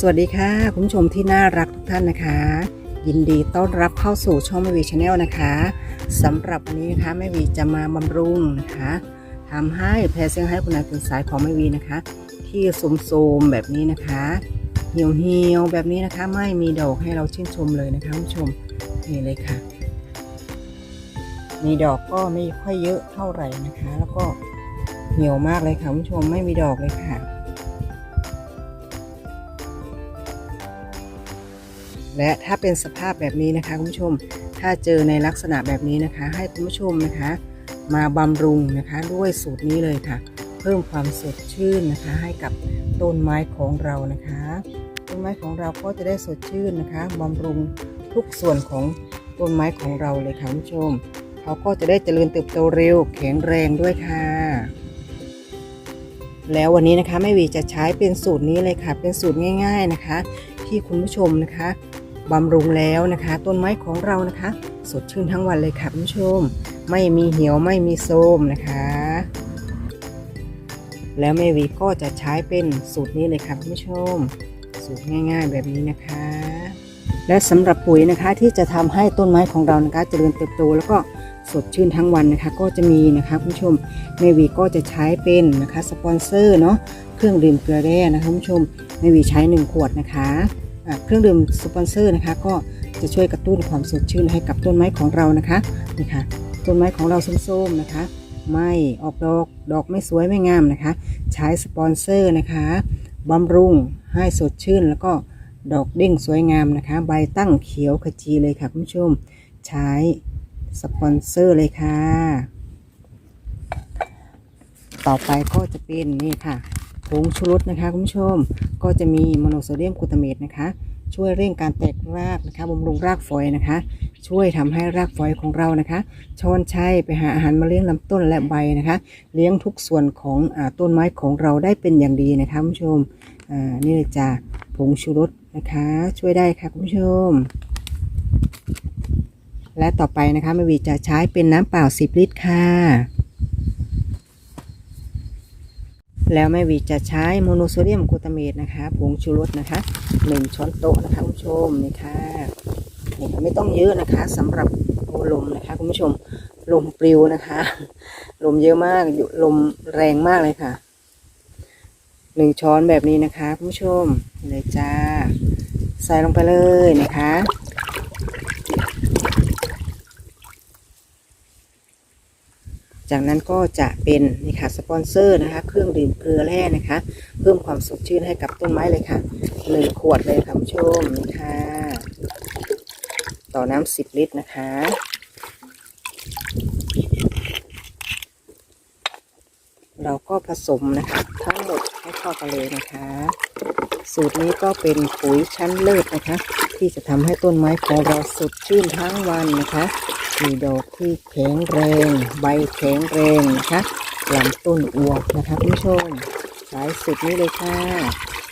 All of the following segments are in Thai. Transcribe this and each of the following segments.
สวัสดีค่ะ คุณผู้ชมที่น่ารักทุกท่านนะคะ ยินดีต้อนรับเข้าสู่ช่องแม่วีชาแนลนะคะสำหรับวันนี้นะคะแม่วีจะมาบำรุงนะคะทำให้แพรเซียงให้คุณนายตื่นสายของแม่วีนะคะ ที่โสมๆแบบนี้นะคะ เหี่ยวเหี่ยวๆแบบนี้นะคะ ไม่มีดอกให้เราชื่นชมเลยนะคะคุณผู้ชมนี่เลยค่ะ มีดอกก็ไม่ค่อยเยอะเท่าไหร่นะคะ แล้วก็เหี่ยวมากเลยค่ะคุณผู้ชมไม่มีดอกเลยค่ะ และถ้าเป็นสภาพแบบนี้นะคะคุณผู้ชม ถ้าเจอในลักษณะแบบนี้นะคะ ให้คุณผู้ชมนะคะ มาบำรุงนะคะด้วยสูตรนี้เลยค่ะ เพิ่มความสดชื่นนะคะ ให้กับต้นไม้ของเรานะคะต้นไม้ของเราก็จะได้สดชื่นนะคะบำรุงทุกส่วนของต้นไม้ของเราเลยค่ะคุณผู้ชม เขาก็จะได้เจริญเติบโตเร็วแข็งแรงด้วยค่ะ แล้ววันนี้นะคะแม่วีจะใช้เป็นสูตรนี้เลยค่ะ เป็นสูตรง่าย ๆนะคะ ที่คุณผู้ชมนะคะ บำรุงแล้วนะคะ ต้นไม้ของเรานะคะ สดชื่นทั้งวันเลยค่ะคุณผู้ชม ไม่มีเหี่ยวไม่มีโทมนะคะ แล้วแม่วีก็จะใช้เป็นสูตรนี้เลยค่ะคุณผู้ชม สูตรง่าย ๆ แบบนี้นะคะ และสำหรับปุ๋ยนะคะที่จะทำให้ต้นไม้ของเรานะคะเจริญเติบโตแล้วก็สดชื่นทั้งวันนะคะ ก็จะมีนะคะคุณผู้ชมแม่วีก็จะใช้เป็นนะคะสปอนเซอร์เนาะเครื่องดื่มเกลือแร่นะคะคุณผู้ชมแม่วีใช้ 1 ขวดนะคะ เครื่องดื่มสปอนเซอร์นะคะ ก็จะช่วยกระตุ้นความสดชื่นให้กับต้นไม้ของเรานะคะนี่ค่ะต้นไม้ของเราส้มๆนะคะ ไม่ออกดอกดอกไม่สวยไม่งามนะคะ ใช้สปอนเซอร์นะคะบำรุงให้สดชื่น แล้วก็ดอกเด้งสวยงามนะคะ ใบตั้งเขียวขจีเลยค่ะคุณผู้ชม ใช้สปอนเซอร์เลยค่ะ ต่อไปก็จะเป็นนี่ค่ะ ผงชูรสนะคะคุณผู้ชม ก็จะมีโมโนโซเดียมกลูตาเมตนะคะ ช่วยเร่งการแตกรากนะคะบำรุงรากฝอยนะคะ ช่วยทำให้รากฝอยของเรานะคะช้อนชัยไปหาอาหารมาเลี้ยงลำต้นและใบนะคะ เลี้ยงทุกส่วนของอต้นไม้ของเราได้เป็นอย่างดีนะคะคุณผู้ชมอ่านี่เลยจ้ะผงชูรสนะคะ ช่วยได้ค่ะคุณผู้ชม และต่อไปนะคะแม่วีจะใช้เป็นน้ำเปล่า 10 ลิตรค่ะ แล้วแม่วีจะใช้โมโนโซเดียมกลูตาเมตนะคะผงชูรสนะคะหนึ่งช้อนโต๊ะนะคะคุณผู้ชมนี่ค่ะนี่ค่ะไม่ต้องเยอะนะคะสำหรับลมนะคะคุณผู้ชมลมปลิวนะคะ ลมเยอะมากอยู่ลมแรงมากเลยค่ะหนึ่งช้อนแบบนี้นะคะคุณผู้ชมเลยจ้า ใส่ลงไปเลยนะคะ จากนั้นก็จะเป็นนี่ค่ะสปอนเซอร์นะคะ เครื่องดื่มเกลือแร่นะคะ เพิ่มความสดชื่นให้กับต้นไม้เลยค่ะหนึ่งขวดเลยค่ะผู้ชมนี่ค่ะ ต่อน้ำสิบลิตรนะคะ เราก็ผสมนะคะทั้งหมดให้เข้ากันเลยนะคะ สูตรนี้ก็เป็นปุ๋ยชั้นเลิศนะคะ ที่จะทำให้ต้นไม้ของเราสดชื่นทั้งวันนะคะ มีดอกที่แข็งแรง ใบแข็งแรงนะคะลำต้นอวบนะคะคุณผู้ชมใช้สูตรนี้เลยค่ะ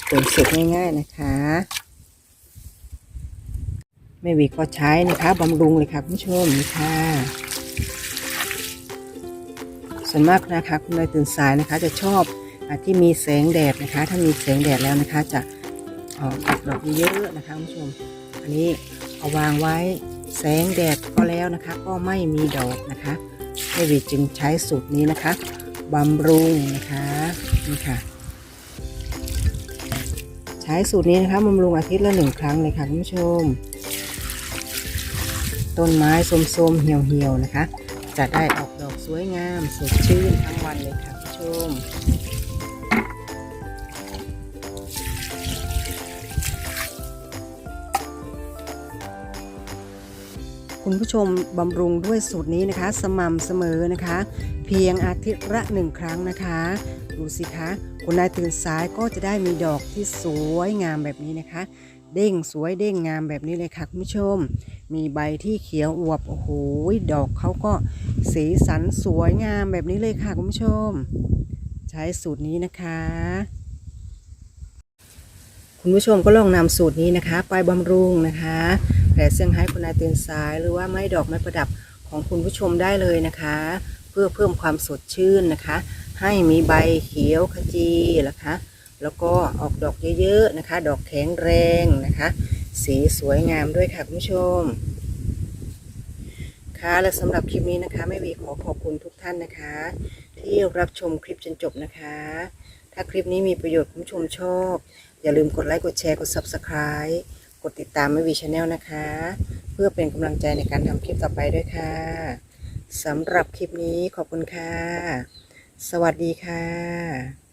เป็นสูตรง่ายๆนะคะแม่วีก็ใช้นะคะบำรุงเลยค่ะคุณผู้ชมนี่ค่ะส่วนมากนะคะคุณนายตื่นสายนะคะ จะชอบอที่มีแสงแดดนะคะ ถ้ามีแสงแดดแล้วนะคะ จะออกดอกเยอะๆนะคะคุณผู้ชม อันนี้เอาวางไว้ แสงแดดก็แล้วนะคะ ก็ไม่มีดอกนะคะแม่วีจึงใช้สูตรนี้นะคะบำรุงนะคะนี่ค่ะ ใช้สูตรนี้นะคะบำรุงอาทิตย์ละหนึ่งครั้งเลยค่ะคุณผู้ชม ต้นไม้สมๆเหี่ยวๆนะคะ จะได้ออกดอกสวยงามสดชื่นทั้งวันเลยค่ะคุณผู้ชม คุณผู้ชมบำรุงด้วยสูตรนี้นะคะ สม่ำเสมอนะคะ เพียงอาทิตย์ละหนึ่งครั้งนะคะ ดูสิคะคุณนายตื่นสายก็จะได้มีดอกที่สวยงามแบบนี้นะคะ เด้งสวยเด้งงามแบบนี้เลยค่ะคุณผู้ชม มีใบที่เขียวอวบโอ้โหดอกเขาก็สีสันสวยงามแบบนี้เลยค่ะคุณผู้ชม ใช้สูตรนี้นะคะคุณผู้ชมก็ลองนำสูตรนี้นะคะ ไปบำรุงนะคะ แผลเซี่ยงไฮ้คุณนายเตือนสาย หรือว่าไม้ดอกไม้ประดับของคุณผู้ชมได้เลยนะคะ เพื่อเพิ่มความสดชื่นนะคะ ให้มีใบเขียวขจีนะคะ แล้วก็ออกดอกเยอะๆนะคะ ดอกแข็งแรงนะคะ สีสวยงามด้วยค่ะคุณผู้ชมค่ะและสำหรับคลิปนี้นะคะแม่วีขอขอบคุณทุกท่านนะคะ ที่รับชมคลิปจนจบนะคะ ถ้าคลิปนี้มีประโยชน์คุณผู้ชมชอบ อย่าลืมกดไลค์กดแชร์กด Subscribe กดติดตามแม่วีชาแนลนะคะ เพื่อเป็นกำลังใจในการทำคลิปต่อไปด้วยค่ะสำหรับคลิปนี้ขอบคุณค่ะ สวัสดีค่ะ